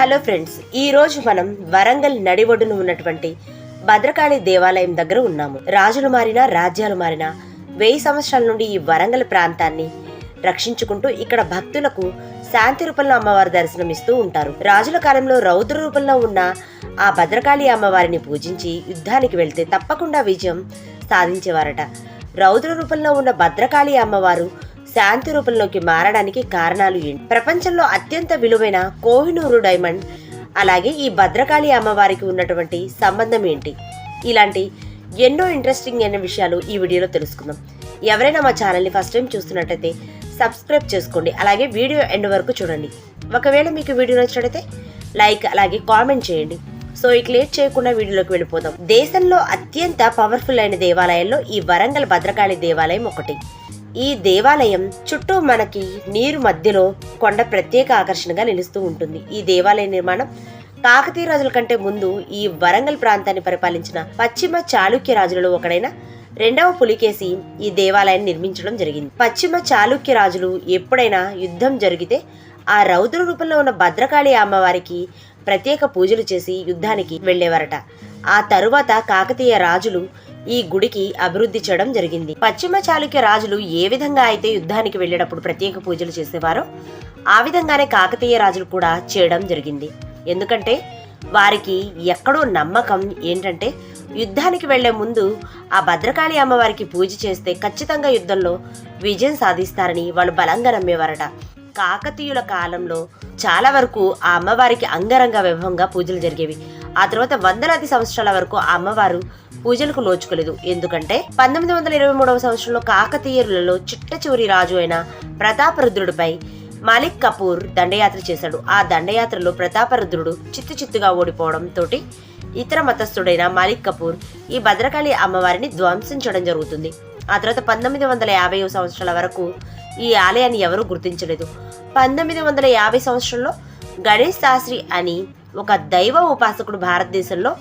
Hello friends ఈరోజు మనం వరంగల్ నడిఒడ్డున ఉన్నటువంటి భద్రకాళి దేవాలయం దగ్గర ఉన్నాము. రాజులు మారినా రాజ్యాలు మారినా వెయ్యి సంవత్సరాల నుండి ఈ వరంగల్ ప్రాంతాన్ని రక్షించుకుంటూ ఇక్కడ భక్తులకు శాంతి రూపంలో అమ్మవారి దర్శనం ఇస్తూ ఉంటారు. రాజుల కాలంలో రౌద్ర రూపంలో ఉన్న ఆ భద్రకాళి అమ్మవారిని పూజించి యుద్ధానికి వెళ్తే తప్పకుండా విజయం సాధించేవారట. రౌద్ర రూపంలో ఉన్న భద్రకాళి అమ్మవారు శాంతి రూపంలోకి మారడానికి కారణాలు ఏంటి? ప్రపంచంలో అత్యంత విలువైన కోహినూరు డైమండ్ అలాగే ఈ భద్రకాళి అమ్మవారికి ఉన్నటువంటి సంబంధం ఏంటి? ఇలాంటి ఎన్నో ఇంట్రెస్టింగ్ అయిన విషయాలు ఈ వీడియోలో తెలుసుకుందాం. ఎవరైనా మా ఛానల్ని ఫస్ట్ టైం చూస్తున్నట్టయితే సబ్స్క్రైబ్ చేసుకోండి. అలాగే వీడియో ఎండ్ వరకు చూడండి. ఒకవేళ మీకు వీడియో నచ్చినట్టయితే లైక్ అలాగే కామెంట్ చేయండి. సో ఇక లేట్ చేయకుండా వీడియోలోకి వెళ్ళిపోదాం. దేశంలో అత్యంత పవర్ఫుల్ అయిన దేవాలయాల్లో ఈ వరంగల్ భద్రకాళి దేవాలయం ఒకటి. ఈ దేవాలయం చుట్టూ మనకి నీరు మధ్యలో కొండ ప్రత్యేక ఆకర్షణగా నిలుస్తూ ఉంటుంది. ఈ దేవాలయ నిర్మాణం కాకతీయ రాజుల కంటే ముందు ఈ వరంగల్ ప్రాంతాన్ని పరిపాలించిన పశ్చిమ చాళుక్య రాజులలో ఒకడైన రెండవ పులికేసి ఈ దేవాలయాన్ని నిర్మించడం జరిగింది. పశ్చిమ చాళుక్య రాజులు ఎప్పుడైనా యుద్ధం జరిగితే ఆ రౌద్ర రూపంలో ఉన్న భద్రకాళి అమ్మవారికి ప్రత్యేక పూజలు చేసి యుద్ధానికి వెళ్ళేవారట. ఆ తరువాత కాకతీయ రాజులు ఈ గుడికి అభివృద్ధి చేయడం జరిగింది. పశ్చిమ చాళుక్య రాజులు ఏ విధంగా అయితే యుద్ధానికి వెళ్ళేటప్పుడు ప్రత్యేక పూజలు చేసేవారో ఆ విధంగానే కాకతీయ రాజులు కూడా చేయడం జరిగింది. ఎందుకంటే వారికి ఎక్కడో నమ్మకం ఏంటంటే యుద్ధానికి వెళ్ళే ముందు ఆ భద్రకాళి అమ్మవారికి పూజ చేస్తే ఖచ్చితంగా యుద్ధంలో విజయం సాధిస్తారని వాళ్ళు బలంగా నమ్మేవారట. కాకతీయుల కాలంలో చాలా వరకు ఆ అమ్మవారికి అంగరంగ వైభవంగా పూజలు జరిగేవి. ఆ తర్వాత వందలాది సంవత్సరాల వరకు ఆ అమ్మవారు పూజలకు నోచుకోలేదు ఎందుకంటే పంతొమ్మిది వందల ఇరవై మూడవ సంవత్సరంలో కాకతీయులలో చిట్ట చివరి రాజు అయిన ప్రతాపరుద్రుడిపై మాలిక్ కపూర్ దండయాత్ర చేశాడు. ఆ దండయాత్రలో ప్రతాపరుద్రుడు చిత్తు చిత్తుగా ఓడిపోవడం తోటి ఇతర మతస్థుడైన మాలిక్ కపూర్ ఈ భద్రకాళి అమ్మవారిని ధ్వంసించడం జరుగుతుంది. ఆ తర్వాత పంతొమ్మిది వందల యాభై సంవత్సరాల వరకు ఈ ఆలయాన్ని ఎవరూ గుర్తించలేదు. పంతొమ్మిది వందల యాభై సంవత్సరంలో గణేష్ శాస్త్రి అని ఒక దైవ ఉపాసకుడు భారతదేశంలో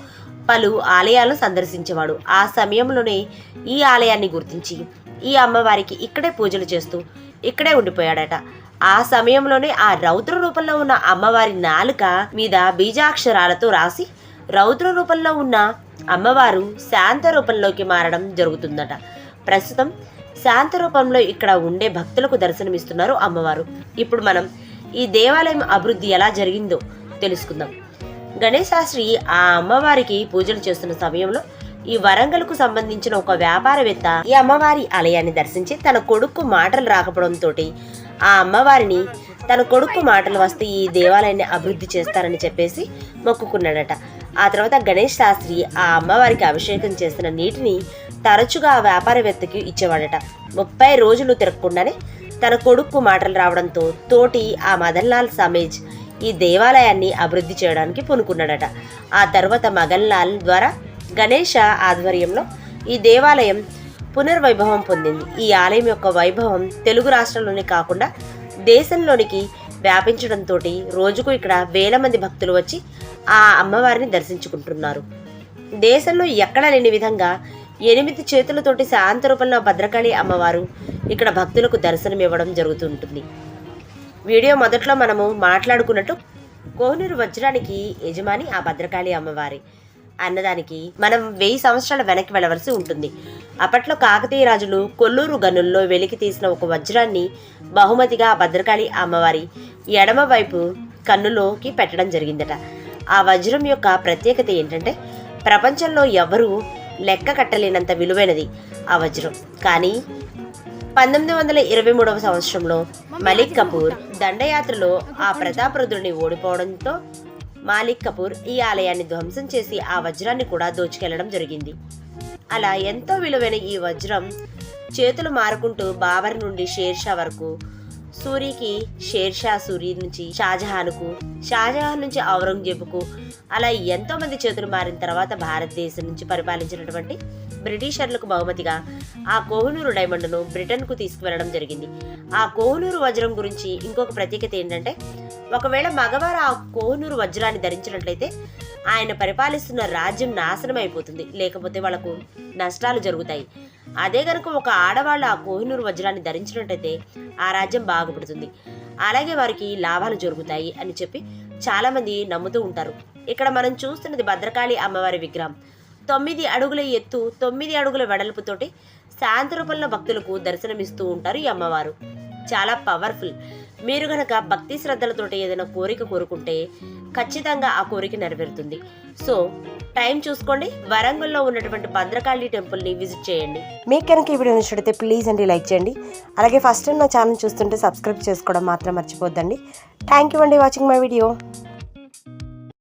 పలు ఆలయాలను సందర్శించేవాడు. ఆ సమయంలోనే ఈ ఆలయాన్ని గుర్తించి ఈ అమ్మవారికి ఇక్కడే పూజలు చేస్తూ ఇక్కడే ఉండిపోయాడట. ఆ సమయంలోనే ఆ రౌద్ర రూపంలో ఉన్న అమ్మవారి నాలుక మీద బీజాక్షరాలతో రాసి రౌద్ర రూపంలో ఉన్న అమ్మవారు శాంత రూపంలోకి మారడం జరుగుతుందట. ప్రస్తుతం శాంత రూపంలో ఇక్కడ ఉండే భక్తులకు దర్శనమిస్తున్నారు అమ్మవారు. ఇప్పుడు మనం ఈ దేవాలయం అభివృద్ధి ఎలా జరిగిందో తెలుసుకుందాం. గణేష్ శాస్త్రి ఆ అమ్మవారికి పూజలు చేస్తున్న సమయంలో ఈ వరంగల్కు సంబంధించిన ఒక వ్యాపారవేత్త ఈ అమ్మవారి ఆలయాన్ని దర్శించి తన కొడుకు మాటలు రాకపోవడంతో ఆ అమ్మవారిని తన కొడుకు మాటలు వస్తే ఈ దేవాలయాన్ని అభివృద్ధి చేస్తారని చెప్పేసి మొక్కుకున్నాడట. ఆ తర్వాత గణేష్ శాస్త్రి ఆ అమ్మవారికి అభిషేకం చేసిన నీటిని తరచుగా ఆ వ్యాపారవేత్తకి ఇచ్చేవాడట. ముప్పై రోజులు తిరగకుండానే తన కొడుక్కు మాటలు రావడంతో తోటి ఆ మదన్లాల్ సమేజ్ ఈ దేవాలయాన్ని అభివృద్ధి చేయడానికి పూనుకున్నాడట. ఆ తర్వాత మగన్లాల్ ద్వారా గణేష ఆధ్వర్యంలో ఈ దేవాలయం పునర్వైభవం పొందింది. ఈ ఆలయం యొక్క వైభవం తెలుగు రాష్ట్రంలోనే కాకుండా దేశంలోనికి వ్యాపించడంతో రోజుకు ఇక్కడ వేల మంది భక్తులు వచ్చి ఆ అమ్మవారిని దర్శించుకుంటున్నారు. దేశంలో ఎక్కడ లేని విధంగా ఎనిమిది చేతులతోటి శాంత రూపంలో భద్రకాళి అమ్మవారు ఇక్కడ భక్తులకు దర్శనం ఇవ్వడం జరుగుతుంటుంది. వీడియో మొదట్లో మనము మాట్లాడుకున్నట్టు కోహినూరు వజ్రానికి యజమాని ఆ భద్రకాళి అమ్మవారి. అన్నదానికి మనం వెయ్యి సంవత్సరాల వెనక్కి వెళ్ళవలసి ఉంటుంది. అప్పట్లో కాకతీయ రాజులు కొల్లూరు గనుల్లో వెలికి తీసిన ఒక వజ్రాన్ని బహుమతిగా ఆ భద్రకాళి అమ్మవారి ఎడమ వైపు కన్నులోకి పెట్టడం జరిగిందట. ఆ వజ్రం యొక్క ప్రత్యేకత ఏంటంటే ప్రపంచంలో ఎవరూ లెక్క కట్టలేనంత విలువైనది ఆ వజ్రం. కానీ పంతొమ్మిది వందల ఇరవై మూడవ సంవత్సరంలో మలిక్ కపూర్ దండయాత్రలో ఆ ప్రతాపరుద్రుని ఓడిపోవడంతో మాలిక్ కపూర్ ఈ ఆలయాన్ని ధ్వంసం చేసి ఆ వజ్రాన్ని కూడా దోచుకెళ్ళడం జరిగింది. అలా ఎంతో విలువైన ఈ వజ్రం చేతులు మారుకుంటూ బాబర్ నుండి షేర్షా వరకు సూరికి షేర్షా సూరి నుంచి షాజహాన్కు షాజహాన్ నుంచి ఔరంగజేబుకు అలా ఎంతో మంది చేతులు మారిన తర్వాత భారతదేశం నుంచి పరిపాలించినటువంటి బ్రిటిషర్లకు బహుమతిగా ఆ కోహనూరు డైమండ్ను బ్రిటన్కు తీసుకువెళ్ళడం జరిగింది. ఆ కోహనూరు వజ్రం గురించి ఇంకొక ప్రత్యేకత ఏంటంటే ఒకవేళ మగవారు ఆ కోహనూరు వజ్రాన్ని ధరించినట్లయితే ఆయన పరిపాలిస్తున్న రాజ్యం నాశనం అయిపోతుంది లేకపోతే వాళ్ళకు నష్టాలు జరుగుతాయి. అదే కనుక ఒక ఆడవాళ్ళు ఆ కోహినూరు వజ్రాన్ని ధరించినట్టయితే ఆ రాజ్యం బాగుపడుతుంది. అలాగే వారికి లాభాలు జరుగుతాయి అని చెప్పి చాలామంది నమ్ముతూ ఉంటారు. ఇక్కడ మనం చూస్తున్నది భద్రకాళి అమ్మవారి విగ్రహం. తొమ్మిది అడుగుల ఎత్తు తొమ్మిది అడుగుల వెడల్పుతోటి శాంతి రూపంలో భక్తులకు దర్శనమిస్తూ ఉంటారు ఈ అమ్మవారు. చాలా పవర్ఫుల్ మీరు గనక భక్తి శ్రద్ధలతోటి ఏదైనా కోరిక కోరుకుంటే ఖచ్చితంగా ఆ కోరిక నెరవేరుతుంది. సో టైం చూసుకోండి. వరంగల్లో ఉన్నటువంటి భద్రకాళి టెంపుల్ని విజిట్ చేయండి. మీకు కనుక ఈ వీడియో నచ్చితే ప్లీజ్ అండి లైక్ చేయండి. అలాగే ఫస్ట్ టైం నా ఛానల్ చూస్తుంటే సబ్స్క్రైబ్ చేసుకోవడం మాత్రం మర్చిపోద్దండి. థ్యాంక్ యూ అండి వాచింగ్ మై వీడియో